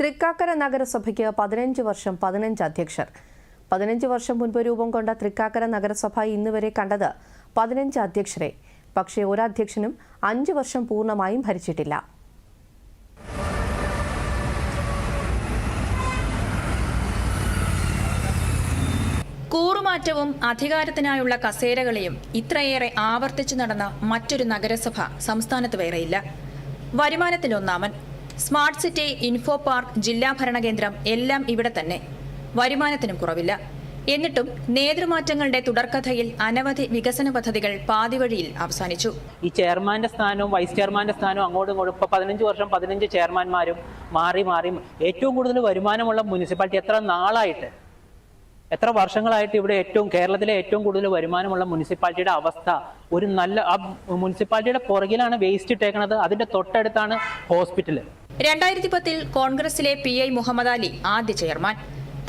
തൃക്കാക്കര നഗരസഭയ്ക്ക് പതിനഞ്ച് വർഷം പതിനഞ്ച് അധ്യക്ഷർ. പതിനഞ്ച് വർഷം മുൻപ് രൂപം കൊണ്ട തൃക്കാക്കര നഗരസഭ ഇന്നുവരെ കണ്ടത് പതിനഞ്ച് അധ്യക്ഷരെ. പക്ഷേ ഒരധ്യക്ഷനും അഞ്ച് വർഷം പൂർണമായും ഭരിച്ചിട്ടില്ല. കൂറുമാറ്റവും അധികാരത്തിനായുള്ള കസേരകളെയും ഇത്രയേറെ ആവർത്തിച്ചു നടന്ന മറ്റൊരു നഗരസഭ സംസ്ഥാനത്ത് വേറെയില്ല. വരുമാനത്തിലൊന്നാമൻ സ്മാർട്ട് സിറ്റി ഇൻഫോ പാർക്ക് ജില്ലാ ഭരണകേന്ദ്രം എല്ലാം ഇവിടെ തന്നെ. വരുമാനത്തിനും കുറവില്ല. എന്നിട്ടും നേതൃമാറ്റങ്ങളുടെ തുടർക്കഥയിൽ അനവധി വികസന പദ്ധതികൾ പാതിവഴിയിൽ അവസാനിച്ചു. ഈ ചെയർമാന്റെ സ്ഥാനവും വൈസ് ചെയർമാന്റെ സ്ഥാനവും അങ്ങോട്ടും ഇങ്ങോട്ടും ഇപ്പൊ പതിനഞ്ച് വർഷം പതിനഞ്ച് ചെയർമാൻമാരും മാറി മാറി ഏറ്റവും കൂടുതൽ വരുമാനമുള്ള മുനിസിപ്പാലിറ്റി എത്ര നാളായിട്ട് എത്ര വർഷങ്ങളായിട്ട് ഇവിടെ ഏറ്റവും കേരളത്തിലെ ഏറ്റവും കൂടുതൽ വരുമാനമുള്ള മുനിസിപ്പാലിറ്റിയുടെ അവസ്ഥ? ഒരു നല്ല ആ മുനിസിപ്പാലിറ്റിയുടെ പുറകിലാണ് വേസ്റ്റ് ഇട്ടേക്കണത്. അതിന്റെ തൊട്ടടുത്താണ് ഹോസ്പിറ്റൽ രണ്ടായിരത്തി പത്തിൽ കോൺഗ്രസിലെ പി ഐ മുഹമ്മദ് അലി ആദ്യ ചെയർമാൻ.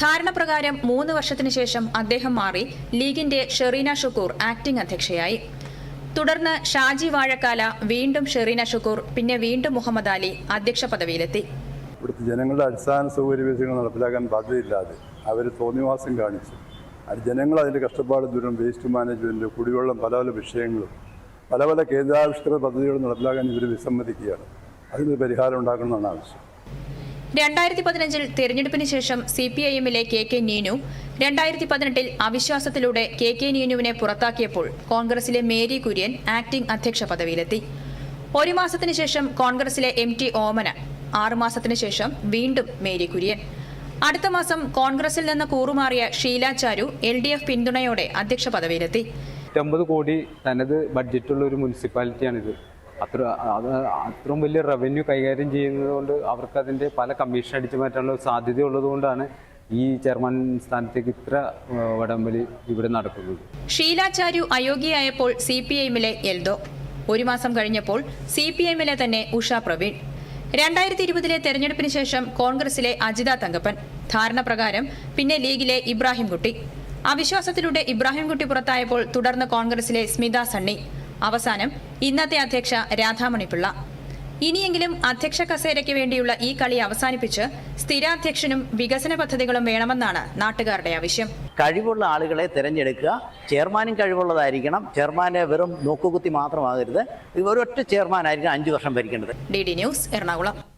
ധാരണപ്രകാരം മൂന്ന് വർഷത്തിനു ശേഷം അദ്ദേഹം മാറി ലീഗിന്റെ ഷെറീന ഷുക്കൂർ ആക്ടിംഗ് അധ്യക്ഷയായി. തുടർന്ന് ഷാജി വാഴക്കാല വീണ്ടും ഷെറീന ഷുക്കൂർ പിന്നെ വീണ്ടും മുഹമ്മദ് അലി അധ്യക്ഷ പദവിയിലെത്തി. ഇവിടുത്തെ ജനങ്ങളുടെ അടിസ്ഥാന സൗകര്യ വിഷയങ്ങൾ നടപ്പിലാക്കാൻ ബാധ്യതയില്ലാതെ അവർ തോന്നിവാസം കാണിച്ചു. അത് ജനങ്ങൾ അതിന്റെ കഷ്ടപ്പാട് ദൂരം വേസ്റ്റ് മാനേജ്മെന്റ് കുടിവെള്ളം പല പല വിഷയങ്ങളും പല പല കേന്ദ്രാവിഷ്കൃത പദ്ധതികളും നടപ്പിലാക്കാൻ ഇവർ വിസമ്മതിക്കുകയാണ്. അതിനൊരു പരിഹാരം ഉണ്ടാക്കണമെന്നാണ് ആവശ്യം. രണ്ടായിരത്തി പതിനഞ്ചിൽ തെരഞ്ഞെടുപ്പിന് ശേഷം സി പി ഐ എമ്മിലെ കെ കെ നീനു രണ്ടായിരത്തി പതിനെട്ടിൽ അവിശ്വാസത്തിലൂടെ കെ കെ നീനുവിനെ പുറത്താക്കിയപ്പോൾ കോൺഗ്രസിലെ മേരി കുര്യൻ ആക്ടിംഗ് അധ്യക്ഷ പദവിയിലെത്തി. ഒരു മാസത്തിനു ശേഷം കോൺഗ്രസിലെ എം ടി ഓമന ആറുമാസത്തിനു ശേഷം വീണ്ടും മേരി കുര്യൻ. അടുത്ത മാസം കോൺഗ്രസിൽ നിന്ന് കൂറുമാറിയ Sheela Charu L D F പിന്തുണയോടെ അധ്യക്ഷ പദവിയിലെത്തി. കോടി തനത് ബഡ്ജറ്റുള്ള ഒരു മുനിസിപ്പാലിറ്റിയാണിത്. അത്ര അത് അത്രയും വലിയ റവന്യൂ കൈകാര്യം ചെയ്യുന്നത് കൊണ്ട് അവർക്ക് അതിന്റെ പല കമ്മീഷൻ അടിച്ചു മാറ്റാനുള്ള സാധ്യത ഉള്ളതുകൊണ്ടാണ് ഈ ചെയർമാൻ സ്ഥാനത്തേക്ക് ഇത്ര വടംവലി ഇവിടെ നടക്കുന്നത്. ഷീലാചാര്യു ചാരു അയോഗ്യയായപ്പോൾ സി പി എമ്മിലെ എൽദോ. ഒരു മാസം കഴിഞ്ഞപ്പോൾ സി പി എമ്മിലെ തന്നെ ഉഷ പ്രവീൺ. രണ്ടായിരത്തി ഇരുപതിലെ തെരഞ്ഞെടുപ്പിന് ശേഷം കോൺഗ്രസിലെ അജിത തങ്കപ്പൻ. ധാരണ പ്രകാരം പിന്നെ ലീഗിലെ ഇബ്രാഹിംകുട്ടി. അവിശ്വാസത്തിലൂടെ ഇബ്രാഹിംകുട്ടി പുറത്തായപ്പോൾ തുടർന്ന് കോൺഗ്രസിലെ സ്മിത സണ്ണി. അവസാനം ഇന്നത്തെ അധ്യക്ഷ രാധാമണിപിള്ള ഇനിയെങ്കിലും അധ്യക്ഷ കസേരയ്ക്ക് വേണ്ടിയുള്ള ഈ കളി അവസാനിപ്പിച്ച് സ്ഥിരാധ്യക്ഷനും വികസന പദ്ധതികളും വേണമെന്നാണ് നാട്ടുകാരുടെ ആവശ്യം. കഴിവുള്ള ആളുകളെ തിരഞ്ഞെടുക്കുക ചെയർമാനും കഴിവുള്ളതായിരിക്കണം ചെയർമാനെ വെറും നോക്കുകുത്തി മാത്രമാകരുത്. ഒരൊറ്റ ചെയർമാനായിരിക്കണം അഞ്ചു വർഷം ഭരിക്കേണ്ടത്. D D news Ernakulam.